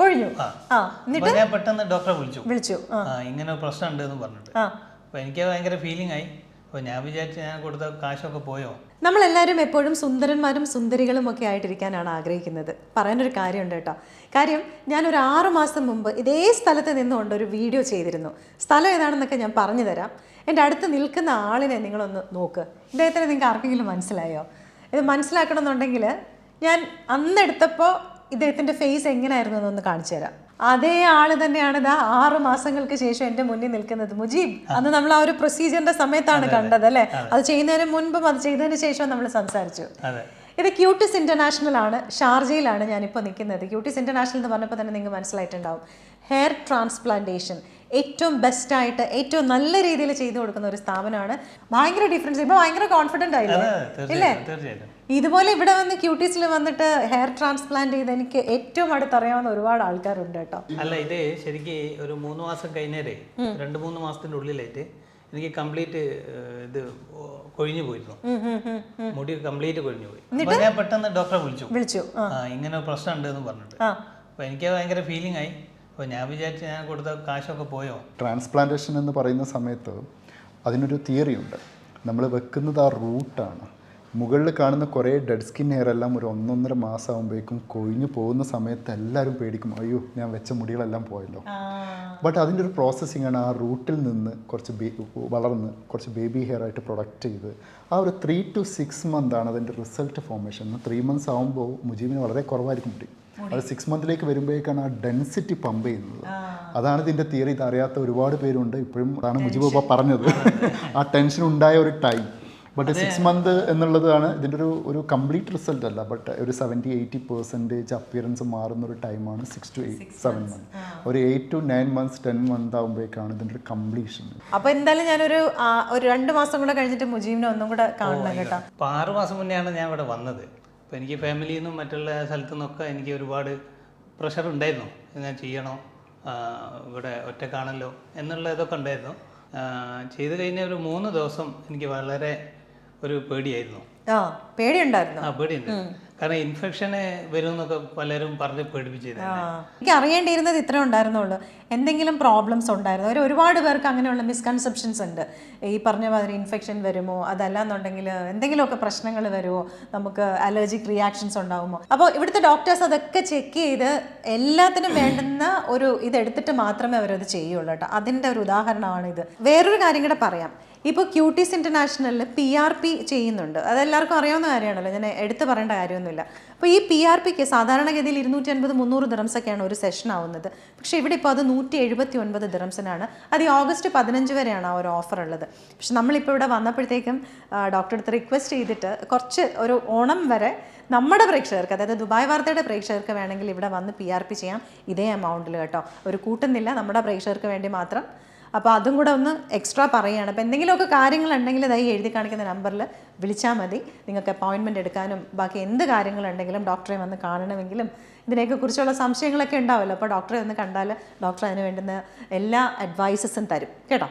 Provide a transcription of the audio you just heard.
കൊഴിഞ്ഞു. ആ. എന്നിട്ട്? ഞാൻ പെട്ടെന്ന് ഡോക്ടറെ വിളിച്ചു. വിളിച്ചു ഇങ്ങനെ പ്രശ്നം ഉണ്ട് എന്ന് പറഞ്ഞിട്ട് അപ്പൊ എനിക്ക് ഭയങ്കര ഫീലിംഗ് ആയി. അപ്പൊ ഞാൻ വിചാരിച്ചു ഞാൻ കൊടുത്ത കാശൊക്കെ പോയോ? നമ്മൾ നമ്മളെല്ലാവരും എപ്പോഴും സുന്ദരന്മാരും സുന്ദരികളും ഒക്കെ ആയിട്ടിരിക്കാനാണ് ആഗ്രഹിക്കുന്നത്. പറയാനൊരു കാര്യമുണ്ട് കേട്ടോ. കാര്യം ഞാനൊരു ആറ് മാസം മുമ്പ് ഇതേ സ്ഥലത്ത് നിന്നുകൊണ്ട് ഒരു വീഡിയോ ചെയ്തിരുന്നു. സ്ഥലം ഏതാണെന്നൊക്കെ ഞാൻ പറഞ്ഞു തരാം. എന്റെ അടുത്ത് നിൽക്കുന്ന ആളിനെ നിങ്ങളൊന്ന് നോക്ക്. ഇദ്ദേഹത്തിന് നിങ്ങൾക്ക് ആർക്കെങ്കിലും മനസ്സിലായോ? ഇത് മനസ്സിലാക്കണമെന്നുണ്ടെങ്കിൽ ഞാൻ അന്നെടുത്തപ്പോൾ ഇദ്ദേഹത്തിന്റെ ഫേസ് എങ്ങനെയായിരുന്നു എന്നൊന്ന് കാണിച്ചു തരാം. അതേ ആൾ തന്നെയാണ് ഇതാ ആറ് മാസങ്ങൾക്ക് ശേഷം എന്റെ മുന്നിൽ നിൽക്കുന്നത് മുജീബ്. അന്ന് നമ്മൾ ആ ഒരു പ്രൊസീജിയറിന്റെ സമയത്താണ് കണ്ടത് അല്ലേ? അത്. ചെയ്യുന്നതിന് മുൻപും അത് ചെയ്തതിന് ശേഷവും നമ്മൾ സംസാരിച്ചു. ഇത് ക്യൂട്ടിസ് ഇന്റർനാഷണൽ ആണ് ഷാർജയിലാണ് ഞാനിപ്പോൾ നിൽക്കുന്നത്. ക്യൂട്ടിസ് ഇന്റർനാഷണൽ എന്ന് പറഞ്ഞപ്പോൾ തന്നെ നിങ്ങൾക്ക് മനസ്സിലായിട്ടുണ്ടാവും. ഹെയർ ട്രാൻസ്പ്ലാന്റേഷൻ ഏറ്റവും ബെസ്റ്റായിട്ട് ഏറ്റവും നല്ല രീതിയിൽ ചെയ്തു കൊടുക്കുന്ന ഒരു സ്ഥാപനമാണ്. ഭയങ്കര ഡിഫറൻസ് ഇപ്പോൾ ഭയങ്കര കോൺഫിഡന്റ് ആയില്ലേ? തീർച്ചയായിട്ടും ഇതുപോലെ ഇവിടെ വന്ന് ക്യൂട്ടീസിൽ വന്നിട്ട് ഹെയർ ട്രാൻസ്പ്ലാന്റ് ചെയ്ത് എനിക്ക് ഏറ്റവും അടുത്തറിയാവുന്ന ഒരുപാട് ആൾക്കാരുണ്ട് കേട്ടോ. അല്ല ഇത് ശരിക്കും ഒരു മൂന്ന് മാസം കഴിഞ്ഞേരെ രണ്ട് മൂന്ന് മാസത്തിന്റെ ഉള്ളിലായിട്ട് എനിക്ക് കംപ്ലീറ്റ് ഇത് കൊഴിഞ്ഞു പോയിരുന്നു. മുടി കംപ്ലീറ്റ് കൊഴിഞ്ഞു പോയി. അപ്പൊ ഞാൻ പെട്ടെന്ന് ഡോക്ടറെ വിളിച്ചു. വിളിച്ചു ഇങ്ങനെ ഒരു പ്രശ്നം ഉണ്ട് എന്ന് പറഞ്ഞിട്ട്. അപ്പൊ എനിക്ക് ഭയങ്കര ഫീലിംഗ് ആയി. അപ്പൊ ഞാൻ വിചാരിച്ചു ഞാൻ കൊടുത്ത കാശൊക്കെ പോയോ? ട്രാൻസ്പ്ലാന്റേഷൻ എന്ന് പറയുന്ന സമയത്ത് അതിനൊരു തിയറി ഉണ്ട്. നമ്മൾ വെക്കുന്നത് ആ റൂട്ടാണ് മുകളിൽ കാണുന്ന കുറേ ഡെഡ് സ്കിൻ ഹെയർ എല്ലാം ഒരു ഒന്നൊന്നര മാസം ആകുമ്പോഴേക്കും കൊഴിഞ്ഞു പോകുന്ന സമയത്ത് എല്ലാവരും പേടിക്കും അയ്യോ ഞാൻ വെച്ച മുടികളെല്ലാം പോയല്ലോ. ബട്ട് അതിന്റെ ഒരു പ്രോസസ്സിംഗ് ആണ് ആ റൂട്ടിൽ നിന്ന് കുറച്ച് വളർന്ന് കുറച്ച് ബേബി ഹെയർ ആയിട്ട് പ്രൊഡക്റ്റ് ചെയ്ത് ആ ഒരു ത്രീ ടു സിക്സ് മന്ത് ആണ് അതിന്റെ റിസൾട്ട് ഫോർമേഷൻ ത്രീ മന്ത്സ് ആകുമ്പോൾ മുജീബിന് വളരെ കുറവായിരിക്കും മുടി. അത് സിക്സ് മന്തിലേക്ക് വരുമ്പോഴേക്കാണ് ആ ഡെൻസിറ്റി പമ്പ് ചെയ്യുന്നത്. അതാണ് ഇതിന്റെ തിയറി ഇത് അറിയാത്ത ഒരുപാട് പേരുണ്ട്. ഇപ്പോഴും അതാണ് മുജീബ് പറഞ്ഞത്. ആ ടെൻഷൻ ഉണ്ടായ ഒരു ടൈം ബട്ട് സിക്സ് മന്ത് എന്നുള്ളതാണ് ഇതിന്റെ ഒരു ഒരു കംപ്ലീറ്റ് റിസൾട്ട് അല്ല. ബട്ട് ഒരു സെവന്റി എയ്റ്റി പെർസെന്റേജ് അപ്പിയറൻസ് മാറുന്ന ഒരു ടൈമാണ് six to eight seven month ഒരു eight to nine months ten month ആകുമ്പോഴേക്കാണ് ഇതിന്റെ ഒരു കംപ്ലീഷൻ അപ്പോൾ എന്തായാലും ഞാനൊരു ഒരു രണ്ട് മാസം കൂടെ കഴിഞ്ഞിട്ട് മുജീബിനെ ഒന്നും കൂടെ കാണണം കേട്ടോ. അപ്പോൾ ആറ് മാസം മുന്നെയാണ് ഞാൻ ഇവിടെ വന്നത്. അപ്പോൾ എനിക്ക് ഫാമിലിയിൽ നിന്നും മറ്റുള്ള സ്ഥലത്തു നിന്നൊക്കെ എനിക്ക് ഒരുപാട് പ്രഷർ ഉണ്ടായിരുന്നു. ഞാൻ ചെയ്യണോ? ഇവിടെ ഒറ്റക്കാണല്ലോ? എന്നുള്ള ഇതൊക്കെ ഉണ്ടായിരുന്നു. ചെയ്ത് കഴിഞ്ഞ ഒരു മൂന്ന് ദിവസം എനിക്ക് വളരെ ഒരു പേടിയായിരുന്നു. പേടിയുണ്ടായിരുന്നു? ആ പേടിയുണ്ട്. കാരണം ഇൻഫെക്ഷന് വരുമെന്നൊക്കെ പലരും പറഞ്ഞ് പേടിപ്പിച്ചിരുന്നു എനിക്ക് അറിയേണ്ടിയിരുന്നത് ഇത്ര ഉണ്ടായിരുന്നുള്ളൂ. എന്തെങ്കിലും പ്രോബ്ലംസ് ഉണ്ടായിരുന്നു. അവർ ഒരുപാട് പേർക്ക് അങ്ങനെയുള്ള മിസ്കൺസെപ്ഷൻസ് ഉണ്ട്. ഈ പറഞ്ഞ മാതിരി ഇൻഫെക്ഷൻ വരുമോ? അതല്ലാന്നുണ്ടെങ്കിൽ എന്തെങ്കിലുമൊക്കെ പ്രശ്നങ്ങൾ വരുമോ? നമുക്ക് അലർജിക് റിയാക്ഷൻസ് ഉണ്ടാകുമോ അപ്പോൾ ഇവിടുത്തെ ഡോക്ടേഴ്സ് അതൊക്കെ ചെക്ക് ചെയ്ത് എല്ലാത്തിനും വേണ്ടുന്ന ഒരു ഇതെടുത്തിട്ട് മാത്രമേ അവരത് ചെയ്യുള്ളൂ കേട്ടോ. അതിന്റെ ഒരു ഉദാഹരണമാണ് ഇത് വേറൊരു കാര്യം കൂടെ പറയാം. ഇപ്പോൾ ക്യൂട്ടീസ് ഇന്റർനാഷണലിൽ പി ആർ പി ചെയ്യുന്നുണ്ട്. അതെല്ലാവർക്കും അറിയാവുന്ന കാര്യമാണല്ലോ. ഞാൻ എടുത്തു പറയേണ്ട കാര്യമൊന്നുമില്ല. അപ്പോൾ ഈ പി ആർ പിക്ക് സാധാരണഗതിയിൽ ഇരുന്നൂറ്റി അൻപത് മുന്നൂറ് ദിറംസൊക്കെയാണ് ഒരു സെഷൻ ആവുന്നത്. പക്ഷേ ഇവിടെ ഇപ്പോൾ അത് നൂറ്റി എഴുപത്തി ഒൻപത് ദിറംസിനാണ് അത് ഈ ഓഗസ്റ്റ് പതിനഞ്ച് വരെയാണ് ആ ഒരു ഓഫർ ഉള്ളത്. പക്ഷെ നമ്മളിപ്പോൾ ഇവിടെ വന്നപ്പോഴത്തേക്കും ഡോക്ടർ അടുത്ത് റിക്വസ്റ്റ് ചെയ്തിട്ട് കുറച്ച് ഒരു ഓണം വരെ നമ്മുടെ പ്രേക്ഷകർക്ക് അതായത് ദുബായ് വാർത്തയുടെ പ്രേക്ഷകർക്ക് വേണമെങ്കിൽ ഇവിടെ വന്ന് പി ആർ പി ചെയ്യാം ഇതേ എമൗണ്ടിൽ കേട്ടോ. ഒരു കൂട്ടുന്നില്ല നമ്മുടെ പ്രേക്ഷകർക്ക് വേണ്ടി മാത്രം അപ്പോൾ അതും കൂടെ ഒന്ന് എക്സ്ട്രാ പറയുകയാണ്. അപ്പോൾ എന്തെങ്കിലുമൊക്കെ കാര്യങ്ങളുണ്ടെങ്കിൽ ഇതായി എഴുതി കാണിക്കുന്ന നമ്പറിൽ വിളിച്ചാൽ മതി. നിങ്ങൾക്ക് അപ്പോയിൻമെന്റ് എടുക്കാനും ബാക്കി എന്ത് കാര്യങ്ങളുണ്ടെങ്കിലും ഡോക്ടറെ വന്ന് കാണണമെങ്കിലും ഇതിനെയൊക്കെ കുറിച്ചുള്ള സംശയങ്ങളൊക്കെ ഉണ്ടാവുമല്ലോ അപ്പോൾ ഡോക്ടറെ ഒന്ന് കണ്ടാൽ ഡോക്ടർ അതിന് വേണ്ടുന്ന എല്ലാ അഡ്വൈസസും തരും. കേട്ടോ?